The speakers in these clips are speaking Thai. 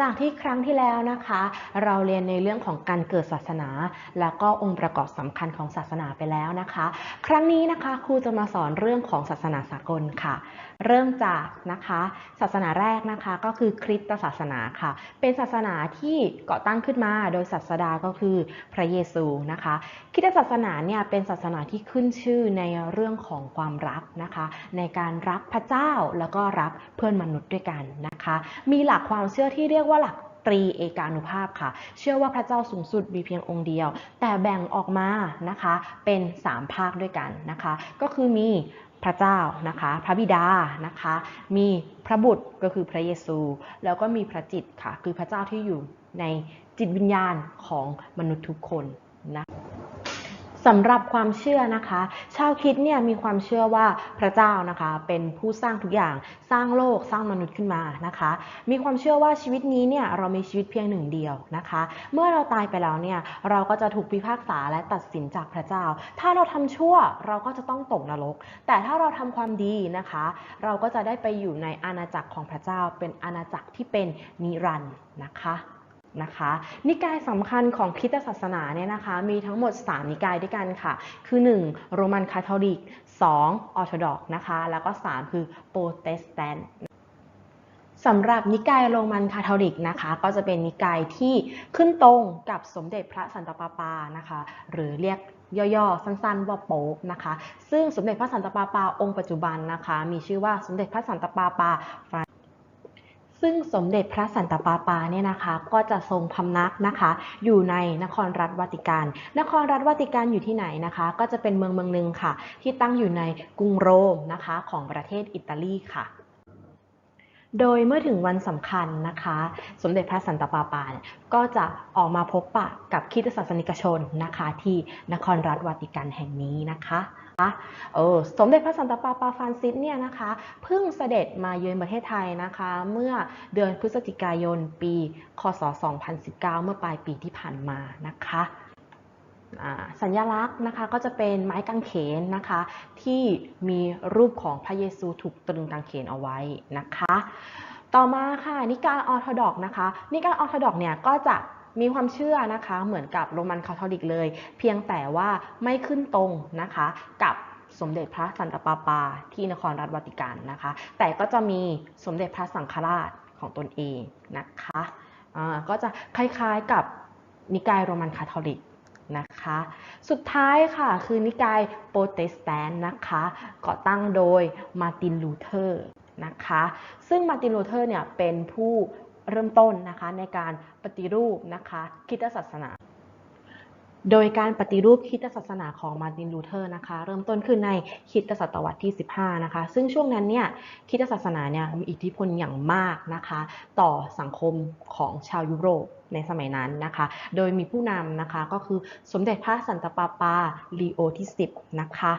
จากที่ครั้งที่แล้วนะคะ เราเรียนในเรื่องของการเกิดศาสนา แล้วก็องค์ประกอบสำคัญของศาสนาไปแล้วนะคะ ครั้งนี้นะคะครูจะมาสอนเรื่องของศาสนาสากลค่ะเริ่มจากนะคะศาสนาแรกนะคะก็คือคริสตศาสนาค่ะ เป็นศาสนาที่ก่อตั้งขึ้นมาโดยศาสดาก็คือพระเยซูนะคะคริสตศาสนาเนี่ยเป็นศาสนาที่ขึ้นชื่อในเรื่องของความรักนะคะ ในการรักพระเจ้าแล้วก็รักเพื่อนมนุษย์ด้วยกันนะคะ มีหลักความเชื่อที่เรียกว่าหลักตรีเอกานุภาพค่ะ เชื่อว่าพระเจ้าสูงสุดมีเพียงองค์เดียว แต่แบ่งออกมานะคะเป็น 3 ภาคด้วยกันนะคะ ก็คือมี พระเจ้านะคะ พระบิดานะคะ มีพระบุตรก็คือพระเยซู แล้วก็มีพระจิตค่ะ คือพระเจ้าที่อยู่ในจิตวิญญาณของมนุษย์ทุกคนนะ สำหรับความเชื่อนะคะ ชาวคิดเนี่ยมีความเชื่อว่าพระเจ้านะคะเป็นผู้สร้างทุกอย่างสร้างโลกสร้างมนุษย์ขึ้นมานะคะ มีความเชื่อว่าชีวิตนี้เนี่ยเรามีชีวิตเพียงหนึ่งเดียวนะคะ เมื่อเราตายไปแล้วเนี่ยเราก็จะถูกพิพากษาและตัดสินจากพระเจ้า ถ้าเราทำชั่วเราก็จะต้องตกนรก แต่ถ้าเราทำความดีนะคะ เราก็จะได้ไปอยู่ในอาณาจักรของพระเจ้าเป็นอาณาจักรที่เป็นนิรันดร์นะคะ นะคะ นิกายสำคัญของคริสตศาสนาเนี่ยนะคะ มีทั้งหมด 3 นิกายด้วยกันค่ะ คือ 1. โรมันคาทอลิก 2. ออร์โธดอกนะคะ แล้วก็ 3 คือโปรเตสแตนต์สำหรับนิกายโรมันคาทอลิกนะคะ ก็จะเป็นนิกายที่ขึ้นตรงกับสมเด็จพระสันตะปาปานะคะ หรือเรียกย่อๆ สั้นๆ ว่าโป๊ปนะคะ ซึ่งสมเด็จพระสันตะปาปาองค์ปัจจุบันนะคะ มีชื่อว่าสมเด็จพระสันตะปาปาฟราน ซึ่งสมเด็จพระสันตะปาปาเนี่ยนะคะก็จะทรงพำนักนะคะอยู่ในนครรัฐวาติกัน นครรัฐวาติกันอยู่ที่ไหนนะคะ ก็จะเป็นเมืองเมืองหนึ่งค่ะ ที่ตั้งอยู่ในกรุงโรมนะคะของประเทศอิตาลีค่ะโดยเมื่อถึงวันสำคัญนะคะ สมเด็จพระสันตะปาปาก็จะออกมาพบปะกับคริสตศาสนิกชนนะคะ ที่นครรัฐวาติกันแห่งนี้นะคะ เออสมเด็จพระสันตะปาปาฟานซิสเนี่ยนะคะเพิ่งเสด็จมาเยือนประเทศไทยนะคะ เมื่อเดือนพฤศจิกายนปี คศ 2019 เมื่อปลายปีที่ผ่านมานะคะสัญลักษณ์นะคะก็จะเป็นไม้กางเขนนะคะ ที่มีรูปของพระเยซูถูกตรึงกางเขนเอาไว้นะคะ ต่อมาค่ะนิกายออร์โธดอกนะคะนิกายออร์โธดอกเนี่ยก็จะ มีความเชื่อนะคะเหมือนกับโรมันคาทอลิกเลย เพียงแต่ว่าไม่ขึ้นตรงนะคะกับสมเด็จพระสันตะปาปา ที่นครรัฐวาติกันนะคะ แต่ก็จะมีสมเด็จพระสังฆราชของตนเองนะคะะก็จะคล้ายๆกับนิกายโรมันคาทอลิกนะคะ สุดท้ายค่ะคือนิกายโปรเตสแตนต์นะคะก่อตั้งโดยมาร์ตินลูเทอร์นะคะ ซึ่งมาร์ตินลูเทอร์เนี่ยเป็นผู้ เริ่มต้นนะคะในการปฏิรูปนะคะคริสตศาสนา โดยการปฏิรูปคริสตศาสนาของมาร์ตินลูเทอร์นะคะเริ่มต้นขึ้นในคริสตศตวรรษที่ 15 นะคะ ซึ่งช่วงนั้นเนี่ยคริสตศาสนาเนี่ยมีอิทธิพลอย่างมากนะคะ ต่อสังคมของชาวยุโรปในสมัยนั้นนะคะ โดยมีผู้นำนะคะก็คือสมเด็จพระสันตะปาปาลีโอที่ 10 นะคะ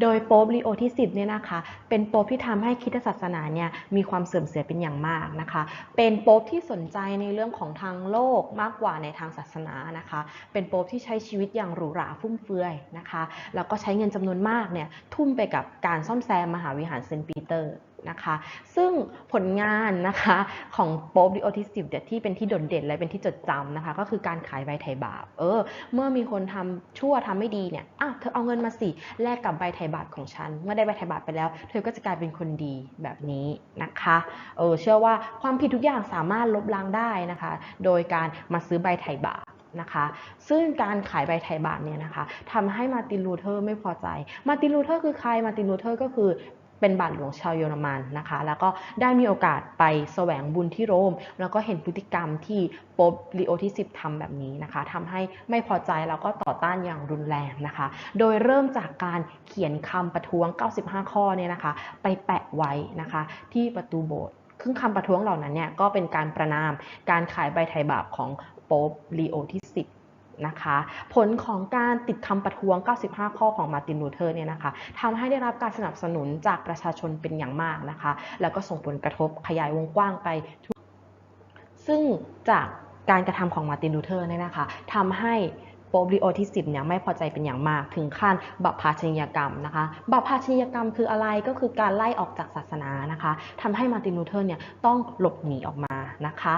โดยโป๊ปลีโอที่ 10 เนี่ยนะคะ เป็นโป๊ปที่ทำให้คิดศาสนาเนี่ยมีความเสื่อมเสียเป็นอย่างมากนะคะ เป็นโป๊ปที่สนใจในเรื่องของทางโลกมากกว่าในทางศาสนานะคะ เป็นโป๊ปที่ใช้ชีวิตอย่างหรูหราฟุ่มเฟือยนะคะ แล้วก็ใช้เงินจำนวนมากเนี่ยทุ่มไปกับการซ่อมแซมมหาวิหารเซนต์ปีเตอร์ นะคะ ซึ่งผลงานนะคะของโป๊ปดิโอทิสิบที่เป็นที่โดดเด่นและเป็นที่จดจำนะคะ ก็คือการขายใบไถ่บาป เออ เมื่อมีคนทำชั่วทำไม่ดีเนี่ยอะเธอเอาเงินมาสิแลกกับใบไถ่บาปของฉัน เมื่อได้ใบไถ่บาปไปแล้ว เธอก็จะกลายเป็นคนดีแบบนี้นะคะ เออ เชื่อว่าความผิดทุกอย่างสามารถลบล้างได้นะคะ โดยการมาซื้อใบไถ่บาปนะคะ ซึ่งการขายใบไถ่บาปเนี่ยนะคะทำให้มาตินลูเทอร์ไม่พอใจ มาตินลูเทอร์คือใคร มาตินลูเทอร์ก็คือ เป็นบาทหลวงชาวเยอรมันนะคะ แล้วก็ได้มีโอกาสไปแสวงบุญที่โรม แล้วก็เห็นพฤติกรรมที่โป๊ปลีโอที่ 10ทำแบบนี้นะคะทำให้ไม่พอใจแล้วก็ต่อต้านอย่างรุนแรงนะคะ โดยเริ่มจากการเขียนคำประท้วง 95 ข้อเนี่ยนะคะ ไปแปะไว้นะคะ ที่ประตูโบสถ์ครึ่งคำประท้วงเหล่านั้นเนี่ยก็เป็นการประนามการขายใบไถ่บาปของโป๊ปลีโอที่ 10 นะคะผลของการติดคำประท้วง 95 ข้อของมาตินลูเทอร์เนี่ยนะคะทำให้ได้รับการสนับสนุนจากประชาชนเป็นอย่างมากนะคะ แล้วก็ส่งผลกระทบขยายวงกว้างไป ซึ่งจากการกระทำของมาตินลูเทอร์เนี่ยนะคะทำให้โป๊บริโอที่ 10เนี่ยไม่พอใจเป็นอย่างมากถึงขั้นบัพพาชนียกรรมนะคะบัพพาชนียกรรมคืออะไรก็คือการไล่ออกจากศาสนานะคะทำให้มาตินลูเทอร์เนี่ยต้องหลบหนีออกมานะคะ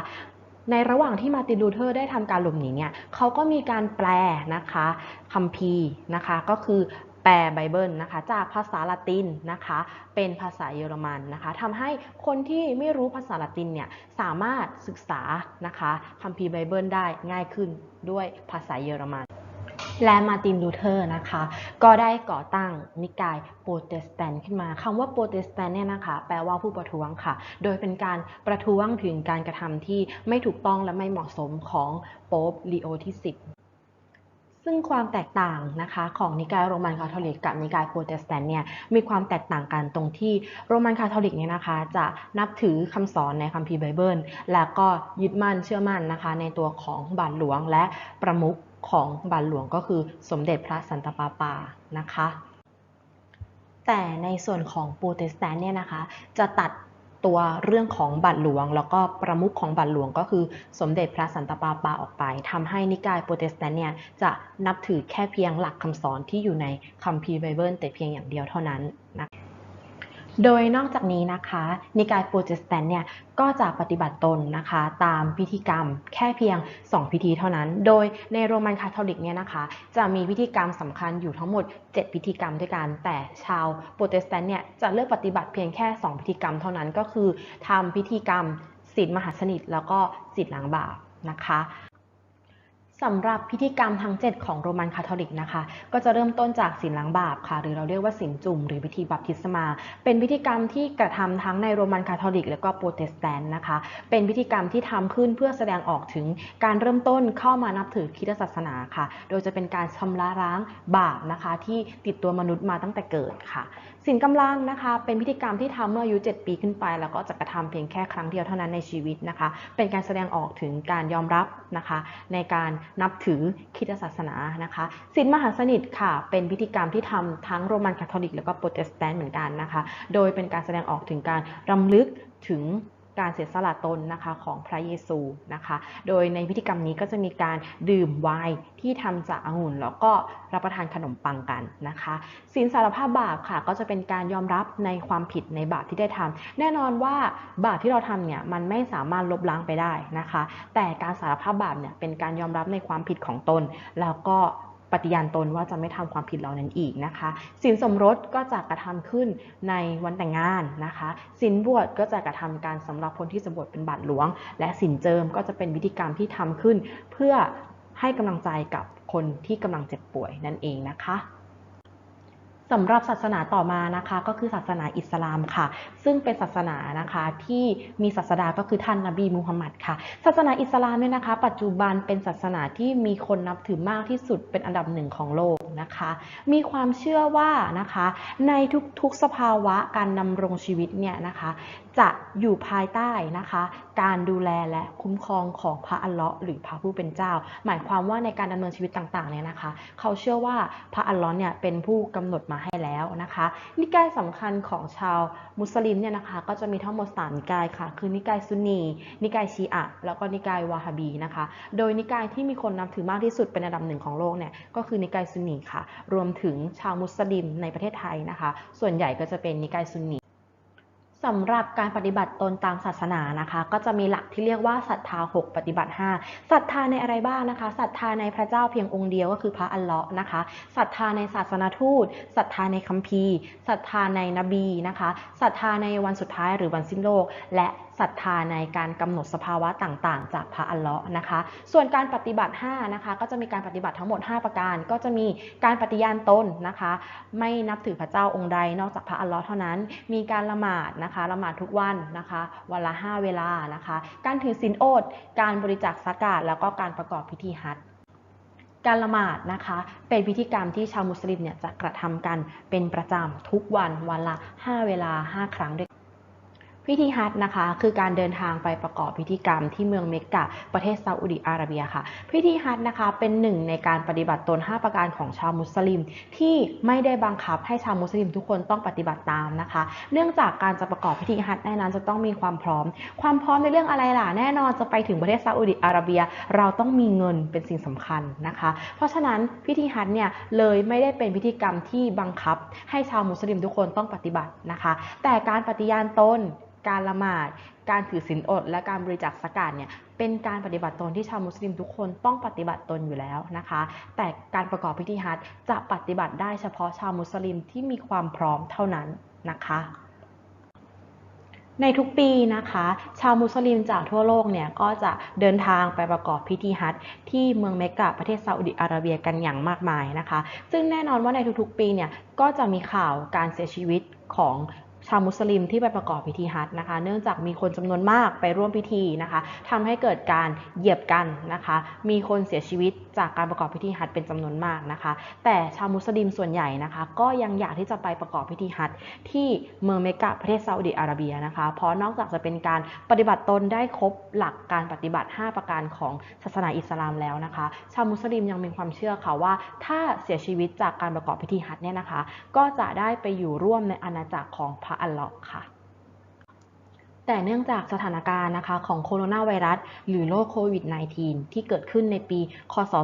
ในระหว่างที่มาตินลูเทอร์ได้ทำการหลบหนีเนี่ยเขาก็มีการแปลนะคะคัมภีร์นะคะก็คือแปลไบเบิลนะคะจากภาษาละตินนะคะเป็นภาษาเยอรมันนะคะทำให้คนที่ไม่รู้ภาษาละตินเนี่ยสามารถศึกษานะคะคัมภีร์ไบเบิลได้ง่ายขึ้นด้วยภาษาเยอรมัน และมาตินลูเทอร์นะคะ ก็ได้ก่อตั้งนิกายโปรเตสแตนต์ขึ้นมาคำว่าโปรเตสแตนต์เนี่ยนะคะ แปลว่าผู้ประท้วงค่ะ โดยเป็นการประท้วงถึงการกระทำที่ไม่ถูกต้องและไม่เหมาะสมของโป๊ปลีโอที่ 10ซึ่งความแตกต่างนะคะของนิกายโรมันคาทอลิกกับนิกายโปรเตสแตนต์เนี่ยมีความแตกต่างกันตรงที่โรมันคาทอลิกเนี่ยนะคะจะนับถือคำสอนในคัมภีร์ไบเบิล และก็ยึดมั่นเชื่อมั่นนะคะในตัวของบาทหลวงและประมุข ของบาทหลวงก็คือสมเด็จพระสันตะปาปานะคะ แต่ในส่วนของโปรเตสแตนต์เนี่ยนะคะจะตัดตัวเรื่องของบัตรหลวง แล้วก็ประมุขของบัตรหลวงก็คือสมเด็จพระสันตะปาปาออกไปทำให้นิกายโปรเตสแตนต์เนี่ยจะนับถือแค่เพียงหลักคำสอนที่อยู่ในคัมภีร์ไบเบิลแต่เพียงอย่างเดียวเท่านั้นนะ โดยนอกจากนี้นะคะ นิกายโปรเตสแตนต์เนี่ยก็จะปฏิบัติตนนะคะตามพิธีกรรมแค่เพียง 2 พิธีเท่านั้น โดยในโรมันคาทอลิกเนี่ยนะคะ จะมีพิธีกรรมสำคัญอยู่ทั้งหมด 7 พิธีกรรมด้วยกัน แต่ชาวโปรเตสแตนต์เนี่ยจะเลือกปฏิบัติเพียงแค่ 2 พิธีกรรมเท่านั้นก็คือทำพิธีกรรมศีลมหาสนิทแล้วก็ศีลล้างบาปนะคะ สำหรับพิธีกรรมทั้ง 7 ของโรมันคาทอลิกนะคะ ก็จะเริ่มต้นจากศีลล้างบาปค่ะ หรือเราเรียกว่าศีลจุ่มหรือพิธีบัพติศมา เป็นพิธีกรรมที่กระทำทั้งในโรมันคาทอลิก และก็โปรเตสแตนต์นะคะ เป็นพิธีกรรมที่ทำขึ้นเพื่อแสดงออกถึงการเริ่มต้นเข้ามานับถือคริสตศาสนาค่ะ โดยจะเป็นการชำระล้างบาปนะคะ ที่ติดตัวมนุษย์มาตั้งแต่เกิดค่ะ สินกำลังนะคะ เป็นพิธีกรรมที่ทำเมื่ออายุ 7 ปีขึ้นไป แล้วก็จะกระทำเพียงแค่ครั้งเดียวเท่านั้นในชีวิตนะคะ เป็นการแสดงออกถึงการยอมรับนะคะ ในการนับถือคิดศาสนานะคะสินมหาสนิทค่ะ เป็นพิธีกรรมที่ทำทั้งโรมันคาทอลิกแล้วก็โปรเตสแตนต์เหมือนกันนะคะ โดยเป็นการแสดงออกถึงการรำลึกถึง การเสียสละตนนะคะของพระเยซูนะคะ โดยในพิธีกรรมนี้ก็จะมีการดื่มไวน์ที่ทำจากองุ่น แล้วก็รับประทานขนมปังกันนะคะศีลสารภาพบาปค่ะ ก็จะเป็นการยอมรับในความผิดในบาปที่ได้ทำแน่นอนว่าบาปที่เราทำเนี่ยมันไม่สามารถลบล้างไปได้นะคะ แต่การสารภาพบาปเนี่ยเป็นการยอมรับในความผิดของตน แล้วก็ ปฏิญาณตนว่าจะไม่ทำความผิดเหล่านั้นอีกนะคะสินสมรสก็จะกระทำขึ้นในวันแต่งงานนะคะสินบวชก็จะกระทำการสำหรับคนที่สมบวชเป็นบาทหลวง และสินเจิมก็จะเป็นวิธีกรรมที่ทำขึ้น เพื่อให้กำลังใจกับคนที่กำลังเจ็บป่วยนั่นเองนะคะ สำหรับศาสนาต่อมานะคะก็คือศาสนาอิสลามค่ะ ซึ่งเป็นศาสนานะคะที่มีศาสดาก็คือท่านนบีมูฮัมมัดค่ะ ศาสนาอิสลามเนี่ยนะคะ ปัจจุบันเป็นศาสนาที่มีคนนับถือมากที่สุดเป็นอันดับหนึ่งของโลกนะคะ มีความเชื่อว่านะคะในทุกๆสภาวะการดำรงชีวิตเนี่ยนะคะ จะอยู่ภายใต้นะคะ การดูแลและคุ้มครองของพระอัลเลาะห์หรือพระผู้เป็นเจ้า หมายความว่าในการดำเนินชีวิตต่างๆเนี่ยนะคะ เขาเชื่อว่าพระอัลเลาะห์เนี่ยเป็นผู้กำหนดมาให้แล้วนะคะ นิกายสำคัญของชาวมุสลิมเนี่ยนะคะก็จะมีทั้งหมด3นิกายค่ะ คือนิกายซุนนี นิกายชีอะแล้วก็นิกายวาฮาบีนะคะ โดยนิกายที่มีคนนับถือมากที่สุดเป็นอันดับหนึ่งของโลกเนี่ยก็คือนิกายซุนนีค่ะ รวมถึงชาวมุสลิมในประเทศไทยนะคะ ส่วนใหญ่ก็จะเป็นนิกายซุนนี สำหรับการปฏิบัติตนตามศาสนานะคะ ก็จะมีหลักที่เรียกว่าศรัทธา 6 ปฏิบัติ 5ศรัทธาในอะไรบ้างนะคะศรัทธาในพระเจ้าเพียงองค์เดียวก็คือพระอัลเลาะห์นะคะศรัทธาในศาสนาทูตศรัทธาในคัมภีร์ศรัทธาในนบีนะคะศรัทธาในวันสุดท้ายหรือวันสิ้นโลก และศรัทธาในการกำหนดสภาวะต่างๆ จากพระอัลเลาะห์นะคะ ส่วนการปฏิบัติ5นะคะก็จะมีการปฏิบัติทั้งหมด 5 ประการ ก็จะมีการปฏิญาณตนนะคะ ไม่นับถือพระเจ้าองค์ใดนอกจากพระอัลเลาะห์เท่านั้น มีการละหมาดนะคะละหมาดทุกวันนะคะ วันละ 5 เวลานะคะ การถือศีลอด การบริจาคสกาดแล้วก็การประกอบพิธีฮัจการละหมาดนะคะเป็นพิธีกรรมที่ชาวมุสลิมเนี่ยจะกระทำกันเป็นประจำทุกวันวันละ 5 เวลา 5 ครั้งด้วย พิธีฮัจนะคะคือการเดินทางไปประกอบพิธีกรรมที่เมืองเมกกะประเทศซาอุดิอาระเบียค่ะ พิธีฮัจนะคะเป็นหนึ่งในการปฏิบัติตน 5 ประการของชาวมุสลิม ที่ไม่ได้บังคับให้ชาวมุสลิมทุกคนต้องปฏิบัติตามนะคะ เนื่องจากการจะประกอบพิธีฮัจแน่นั้นจะต้องมีความพร้อม ความพร้อมในเรื่องอะไรล่ะแน่นอนจะไปถึงประเทศซาอุดิอาระเบีย เราต้องมีเงินเป็นสิ่งสำคัญนะคะ เพราะฉะนั้นพิธีฮัจเนี่ยเลยไม่ได้เป็นพิธีกรรมที่บังคับ ให้ชาวมุสลิมทุกคนต้องปฏิบัตินะคะ แต่การปฏิญาณตน การละหมาด การถือศีลอด และการบริจาคสกาดเนี่ยเป็นการปฏิบัติตนที่ชาวมุสลิมทุกคนต้องปฏิบัติตนอยู่แล้วนะคะ แต่การประกอบพิธีฮัจจะปฏิบัติได้เฉพาะชาวมุสลิมที่มีความพร้อมเท่านั้นนะคะในทุกปีนะคะ ชาวมุสลิมจากทั่วโลกเนี่ยก็จะเดินทางไปประกอบพิธีฮัจญ์ที่เมืองเมกะประเทศซาอุดิอาระเบียกันอย่างมากมายนะคะ ซึ่งแน่นอนว่าในทุกๆปีเนี่ยก็จะมีข่าวการเสียชีวิตของ ชาวมุสลิมที่ไปประกอบพิธีฮัจญ์นะคะ เนื่องจากมีคนจำนวนมากไปร่วมพิธีนะคะทำให้เกิดการเหยียบกันนะคะ มีคนเสียชีวิต จากการประกอบพิธีฮัจเป็นจำนวนมากนะคะ แต่ชาวมุสลิมส่วนใหญ่นะคะ ก็ยังอยากที่จะไปประกอบพิธีฮัจที่เมืองเมกะประเทศซาอุดิอาระเบียนะคะ เพราะนอกจากจะเป็นการปฏิบัติตนได้ครบหลักการปฏิบัติ 5 ประการของศาสนาอิสลามแล้วนะคะ ชาวมุสลิมยังมีความเชื่อค่ะว่า ถ้าเสียชีวิตจากการประกอบพิธีฮัจเนี่ยนะคะ ก็จะได้ไปอยู่ร่วมในอาณาจักรของพระอัลลาะห์ค่ะ แต่เนื่องจากสถานการณ์นะคะของโคโรนาไวรัส หรือโรคโควิด -19 ที่เกิดขึ้นในปี คศ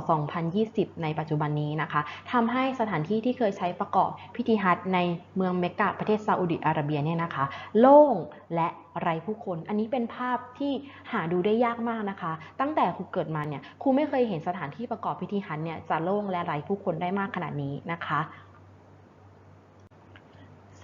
2020 ในปัจจุบันนี้นะคะทำให้สถานที่ที่เคยใช้ประกอบพิธีฮัจในเมืองเมกะประเทศซาอุดิอาระเบียเนี่ยนะคะ โล่งและไร้ผู้คน อันนี้เป็นภาพที่หาดูได้ยากมากนะคะ ตั้งแต่ครูเกิดมาเนี่ยครูไม่เคยเห็นสถานที่ประกอบพิธีฮัจเนี่ยจะโล่งและไร้ผู้คนได้มากขนาดนี้นะคะ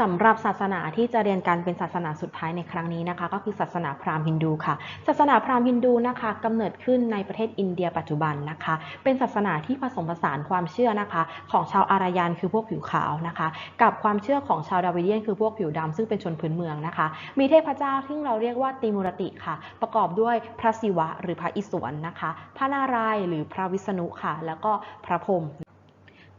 สำหรับศาสนาที่จะเรียนกันเป็นศาสนาสุดท้ายในครั้งนี้นะคะ ก็คือศาสนาพราหมณ์ฮินดูค่ะ ศาสนาพราหมณ์ฮินดูนะคะกำเนิดขึ้นในประเทศอินเดียปัจจุบันนะคะ เป็นศาสนาที่ผสมผสานความเชื่อนะคะ ของชาวอารยันคือพวกผิวขาวนะคะ กับความเชื่อของชาวดาวิเดียนคือพวกผิวดำซึ่งเป็นชนพื้นเมืองนะคะ มีเทพเจ้าที่เราเรียกว่าติมุรติค่ะ ประกอบด้วยพระศิวะหรือพระอิศวรนะคะ พระนารายณ์หรือพระวิษณุค่ะ แล้วก็พระพรหม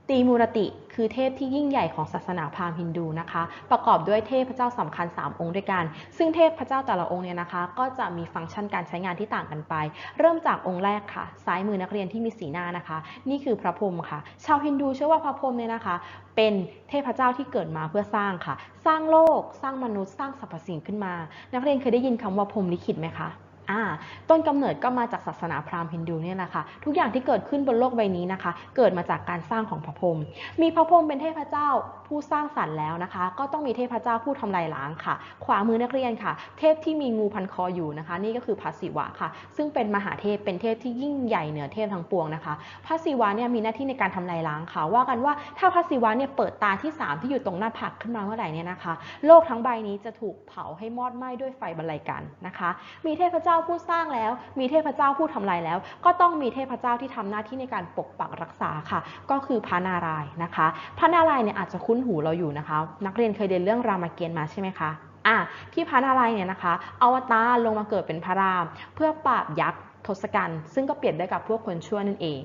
ตีมูรติคือเทพที่ยิ่งใหญ่ของศาสนาพราหมณ์ฮินดูนะคะ ประกอบด้วยเทพเจ้าสำคัญ 3 องค์ด้วยกัน ซึ่งเทพเจ้าแต่ละองค์เนี่ยนะคะ ก็จะมีฟังก์ชันการใช้งานที่ต่างกันไป เริ่มจากองค์แรกค่ะ ซ้ายมือนักเรียนที่มีสีหน้านะคะ นี่คือพระพรหมค่ะ ชาวฮินดูเชื่อว่าพระพรหมเนี่ยนะคะ เป็นเทพเจ้าที่เกิดมาเพื่อสร้างค่ะ สร้างโลก สร้างมนุษย์ สร้างสรรพสิ่งขึ้นมา นักเรียนเคยได้ยินคำว่าพรหมลิขิตไหมคะ อ่าต้นกำเนิดก็มาจากศาสนาพราหมณ์ฮินดูเนี่ยแหละค่ะทุกอย่างที่เกิดขึ้นบนโลกใบนี้นะคะ เกิดมาจากการสร้างของพระพรหมมีพระพรหมเป็นเทพเจ้าผู้สร้างสรรค์แล้วนะคะ ก็ต้องมีเทพเจ้าผู้ทำลายล้างค่ะ ขวามือนักเรียนค่ะ เทพที่มีงูพันคออยู่นะคะ นี่ก็คือพระศิวะค่ะ ซึ่งเป็นมหาเทพเป็นเทพที่ยิ่งใหญ่เหนือเทพทั้งปวงนะคะพระศิวะเนี่ยมีหน้าที่ในการทำลายล้างค่ะ ว่ากันว่าถ้าพระศิวะเนี่ยเปิดตาที่ 3 ที่อยู่ตรงหน้าผากขึ้นมาเมื่อไหร่เนี่ยนะคะ โลกทั้งใบนี้จะถูกเผาให้มอดไหม้ด้วยไฟบรรลัยกันนะคะ มีเทพเจ้าาผู้สร้างแล้ว มีเทพเจ้าผู้ทำลายแล้ว ก็ต้องมีเทพเจ้าที่ทำหน้าที่ในการปกปักรักษาค่ะ ก็คือพระนารายณ์นะคะพระนารายณ์เนี่ยอาจจะคุ้นหูเราอยู่นะคะ นักเรียนเคยเรียนเรื่องรามเกียรติ์มาใช่ไหมคะอะที่พระนารายณ์เนี่ยนะคะอวตารลงมาเกิดเป็นพระราม เพื่อปราบยักษ์ทศกัณฐ์ซึ่งก็เปรียบได้กับพวกคนชั่วนั่นเอง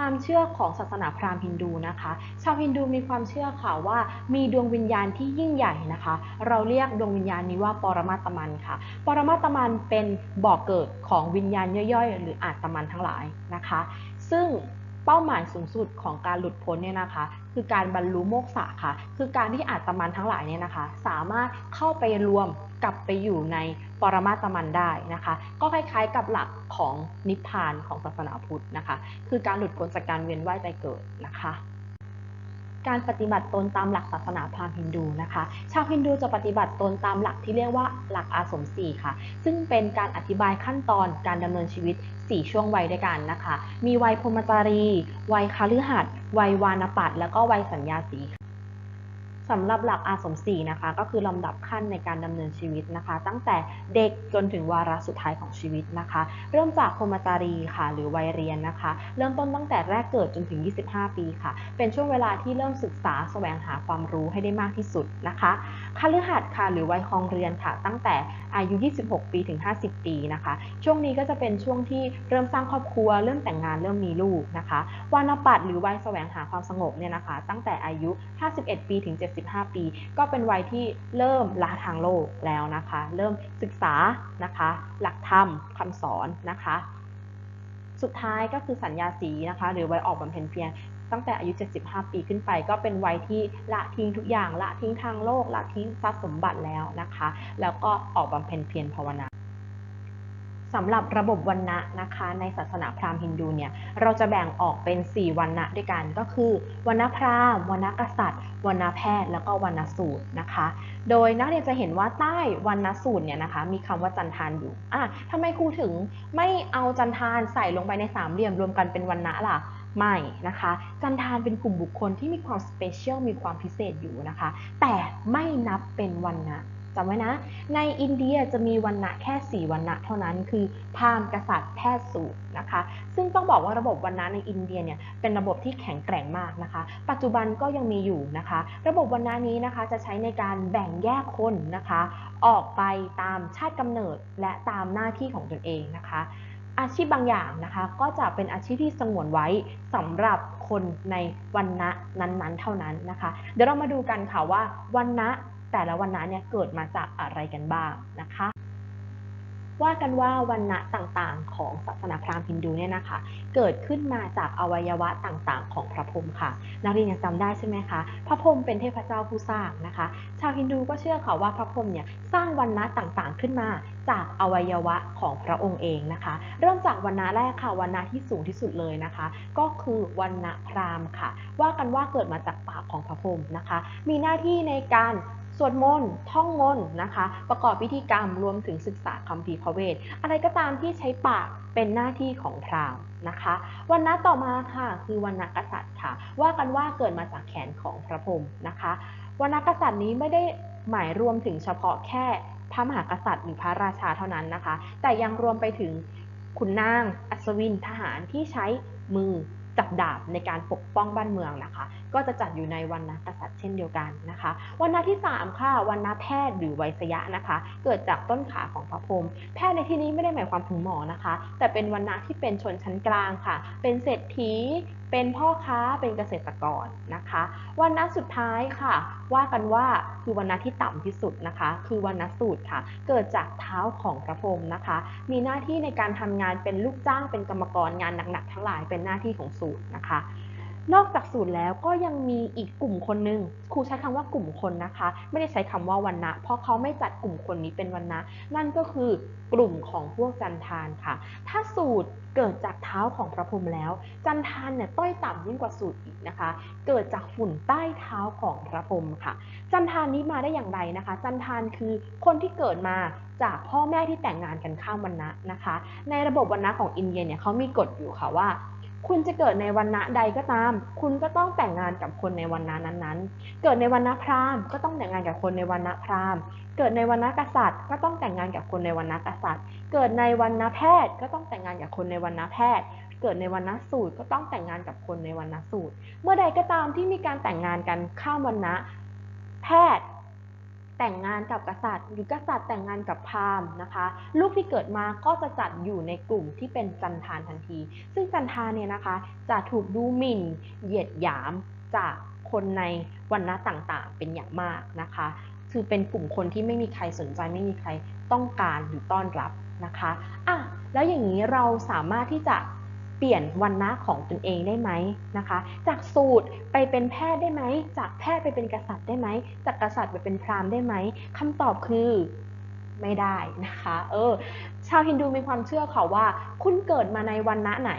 ความเชื่อของศาสนาพราหมณ์ฮินดูนะคะ ชาวฮินดูมีความเชื่อค่ะว่ามีดวงวิญญาณที่ยิ่งใหญ่นะคะ เราเรียกดวงวิญญาณนี้ว่าปรมาตมันค่ะ ปรมาตมันเป็นบ่อกเกิดของวิญญาณย่อยๆ หรืออาตมันทั้งหลายนะคะ ซึ่ง เป้าหมายสูงสุดของการหลุดพ้นเนี่ยนะคะ คือการบรรลุโมกษะค่ะ คือการที่อาตมันทั้งหลายเนี่ยนะคะ สามารถเข้าไปรวมกลับไปอยู่ในปรมาตมันได้นะคะ ก็คล้ายๆกับหลักของนิพพานของศาสนาพุทธนะคะ คือการหลุดพ้นจากการเวียนว่ายตายเกิดนะคะการปฏิบัติตนตามหลักศาสนาพราหมณ์ฮินดูนะคะ ชาวฮินดูจะปฏิบัติตนตามหลักที่เรียกว่าหลักอาสมสี่ค่ะ ซึ่งเป็นการอธิบายขั้นตอนการดำเนินชีวิต 4 ช่วงวัยด้วยกันนะคะ มีวัยพรมจารี วัยคาฤหัสถ์วัยวานปัตและก็วัยสัญญาสี สำหรับหลักอาสมสีนะคะ ก็คือลำดับขั้นในการดำเนินชีวิตนะคะ ตั้งแต่เด็กจนถึงวาระสุดท้ายของชีวิตนะคะ เริ่มจากพรหมจารีค่ะ หรือวัยเรียนนะคะ เริ่มต้นตั้งแต่แรกเกิดจนถึง 25 ปีค่ะ เป็นช่วงเวลาที่เริ่มศึกษาแสวงหาความรู้ให้ได้มากที่สุดนะคะคฤหัสถ์ค่ะ หรือวัยครองเรือนค่ะ ตั้งแต่อายุ 26 ปีถึง 50 ปีนะคะ ช่วงนี้ก็จะเป็นช่วงที่เริ่มสร้างครอบครัว เริ่มแต่งงานเริ่มมีลูกนะคะวานปัตหรือวัยแสวงหาความสงบเนี่ยนะคะ ตั้งแต่อายุ 51 ปีถึง75ปี ก็เป็นวัยที่เริ่มละทางโลกแล้วนะคะ เริ่มศึกษานะคะ หลักธรรมคำสอนนะคะ สุดท้ายก็คือสัญญาสีนะคะ หรือวัยออกบำเพ็ญเพียรตั้งแต่อายุ 75 ปีขึ้นไป ก็เป็นวัยที่ละทิ้งทุกอย่างละทิ้งทางโลกละทิ้งทรัพย์สมบัติแล้วนะคะ แล้วก็ออกบำเพ็ญเพียรภาวนา สำหรับระบบวันณะนะคะในศาสนาพราหมณ์ฮินดูเนี่ยเราจะแบ่งออกเป็น 4 วันณะด้วยกันก็คือวันณะพราหมณ์วันณะกษัตริย์วันณะแพทย์ แล้วก็วันณะสูตรนะคะ โดยนักเรียนจะเห็นว่าใต้วันณะสูตรเนี่ยนะคะมีคำว่าจันทานอยู่อะทำไมครูถึงไม่เอาจันทานใส่ลงไปในสามเหลี่ยมรวมกันเป็นวันณะล่ะไม่นะคะ จันทานเป็นกลุ่มบุคคลที่มีความสเปเชียลมีความพิเศษอยู่นะคะ แต่ไม่นับเป็นวันณะ จำไว้นะ ในอินเดียจะมีวันณะแค่ 4 วันณะเท่านั้น คือพราหมณ์กษัตริย์แพทย์สูตรนะคะ ซึ่งต้องบอกว่าระบบวันณะในอินเดียเนี่ยเป็นระบบที่แข็งแกร่งมากนะคะ ปัจจุบันก็ยังมีอยู่นะคะ ระบบวันณะนี้นะคะจะใช้ในการแบ่งแยกคนนะคะ ออกไปตามชาติกำเนิดและตามหน้าที่ของตนเองนะคะอาชีพบางอย่างนะคะก็จะเป็นอาชีพที่สงวนไว้สำหรับคนในวันณะนั้นๆ เท่านั้นนะคะ เดี๋ยวเรามาดูกันค่ะว่าวันณะ แต่ละวันณะเนี่ยเกิดมาจากอะไรกันบ้างนะคะ ว่ากันว่าวันณะต่างๆ ของศาสนาพราหมณ์ฮินดูเนี่ยนะคะ เกิดขึ้นมาจากอวัยวะต่างๆ ของพระพรหมค่ะ นักเรียนยังจำได้ใช่ไหมคะ พระพรหมเป็นเทพเจ้าผู้สร้างนะคะ ชาวฮินดูก็เชื่อค่ะว่าพระพรหมเนี่ยสร้างวันณะต่างๆ ขึ้นมาจากอวัยวะของพระองค์เองนะคะ เริ่มจากวันณะแรกค่ะวันณะที่สูงที่สุดเลยนะคะ ก็คือวันณะพราหมณ์ค่ะ ว่ากันว่าเกิดมาจากปากของพระพรหมนะคะ มีหน้าที่ในการ สวดมนต์ท่องมนต์นะคะ ประกอบพิธีกรรมรวมถึงศึกษาคัมภีร์พระเวท อะไรก็ตามที่ใช้ปากเป็นหน้าที่ของพราหมณ์นะคะวันณะต่อมาค่ะคือวันณะกษัตริย์ค่ะ ว่ากันว่าเกิดมาจากแขนของพระพรหมนะคะวันณะกษัตริย์นี้ไม่ได้หมายรวมถึงเฉพาะแค่พระมหากษัตริย์หรือพระราชาเท่านั้นนะคะ แต่ยังรวมไปถึงขุนนาง อัศวินทหารที่ใช้มือ จับดาบในการปกป้องบ้านเมืองนะคะ ก็จะจัดอยู่ในวันนักษัตริย์เช่นเดียวกันนะคะ วันนาที่ 3 ค่ะวันนาแพทย์หรือไวยสยะนะคะ เกิดจากต้นขาของพระพรหมแพทย์ในที่นี้ไม่ได้หมายความถึงหมอนะคะ แต่เป็นวันนาที่เป็นชนชั้นกลางค่ะ เป็นเศรษฐี เป็นพ่อค้าเป็นเกษตรกรนะคะ วันนัดสุดท้ายค่ะ ว่ากันว่าคือวันนัดที่ต่ำที่สุดนะคะ คือวันนัดสูตรค่ะ เกิดจากเท้าของพระพรหมนะคะ มีหน้าที่ในการทำงานเป็นลูกจ้างเป็นกรรมกรงานหนักๆทั้งหลายเป็นหน้าที่ของสูตรนะคะ นอกจากสูตรแล้วก็ยังมีอีกกลุ่มคนหนึ่งครูใช้คำว่ากลุ่มคนนะคะ ไม่ได้ใช้คำว่าวันนะเพราะเขาไม่จัดกลุ่มคนนี้เป็นวันนะนั่นก็คือกลุ่มของพวกจันทานค่ะ ถ้าสูตรเกิดจากเท้าของพระพรหมแล้ว จันทานเนี่ยต้อยต่ำยิ่งกว่าสูตรอีกนะคะ เกิดจากฝุ่นใต้เท้าของพระพรหมค่ะ จันทานนี้มาได้อย่างไรนะคะ จันทานคือคนที่เกิดมาจากพ่อแม่ที่แต่งงานกันข้ามวันนะนะคะ ในระบบวันนะของอินเดียเนี่ยเขามีกฎอยู่ค่ะว่า คุณจะเกิดในวันณะใดก็ตาม คุณก็ต้องแต่งงานกับคนในวันณะนั้นๆ เกิดในวันณะพราหมณ์ก็ต้องแต่งงานกับคนในวันณะพราหมณ์ เกิดในวันณะกษัตริย์ ก็ต้องแต่งงานกับคนในวันณะกษัตริย์ เกิดในวันณะแพทย์ ก็ต้องแต่งงานกับคนในวันณะแพทย์ เกิดในวันณะสูตรก็ต้องแต่งงานกับคนในวันณะสูตร เมื่อใดก็ตามที่มีการแต่งงานกันข้ามวันณะแพทย์ แต่งงานกับกษัตริย์ หรือกษัตริย์แต่งงานกับพราหมณ์นะคะ ลูกที่เกิดมาก็จะจัดอยู่ในกลุ่มที่เป็นจันทานทันที ซึ่งจันทานเนี่ยนะคะจะถูกดูหมิ่น เหยียดหยามจากคนในวันณะต่างๆ เป็นอย่างมากนะคะ คือเป็นกลุ่มคนที่ไม่มีใครสนใจไม่มีใครต้องการหรือต้อนรับนะคะอะแล้วอย่างนี้เราสามารถที่จะ เปลี่ยนวันนะของตนเองได้ไหมนะคะ จากสูตรไปเป็นแพทย์ได้ไหม จากแพทย์ไปเป็นกษัตริย์ได้ไหม จากกษัตริย์ไปเป็นพราหมณ์ได้ไหมคำตอบคือไม่ได้นะคะ เออ ชาวฮินดูมีความเชื่อค่ะว่า คุณเกิดมาในวันนะไหน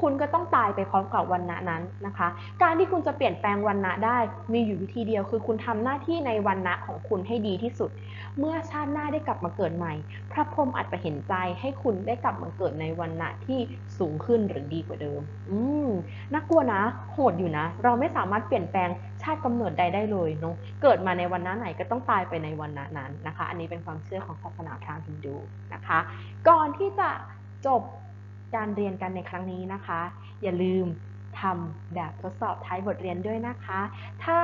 คุณก็ต้องตายไปพร้อมกับวันณะนั้นนะคะ การที่คุณจะเปลี่ยนแปลงวันณะได้มีอยู่วิธีเดียวคือคุณทำหน้าที่ในวันณะของคุณให้ดีที่สุด เมื่อชาติหน้าได้กลับมาเกิดใหม่ พระพรหมอาจจะเห็นใจให้คุณได้กลับมาเกิดในวันณะที่สูงขึ้นหรือดีกว่าเดิม อืมน่ากลัวนะ โหดอยู่นะ เราไม่สามารถเปลี่ยนแปลงชาติกำเนิดใดได้เลยเนาะเกิดมาในวันณะไหนก็ต้องตายไปในวันณะนั้นนะคะ อันนี้เป็นความเชื่อของศาสนาพราหมณ์ฮินดูนะคะ ก่อนที่จะจบ การเรียนกันในครั้งนี้นะคะ อย่าลืมทำแบบทดสอบท้ายบทเรียนด้วยนะคะ ถ้า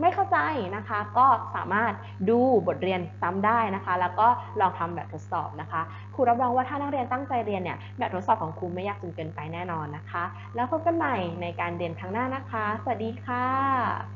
ไม่เข้าใจนะคะก็สามารถดูบทเรียนซ้ำได้นะคะ แล้วก็ลองทำแบบทดสอบนะคะ ครูรับรองว่าถ้านักเรียนตั้งใจเรียนเนี่ยแบบทดสอบของครูไม่ยากจนเกินไปแน่นอนนะคะ แล้วพบกันใหม่ในการเรียนครั้งหน้านะคะ สวัสดีค่ะ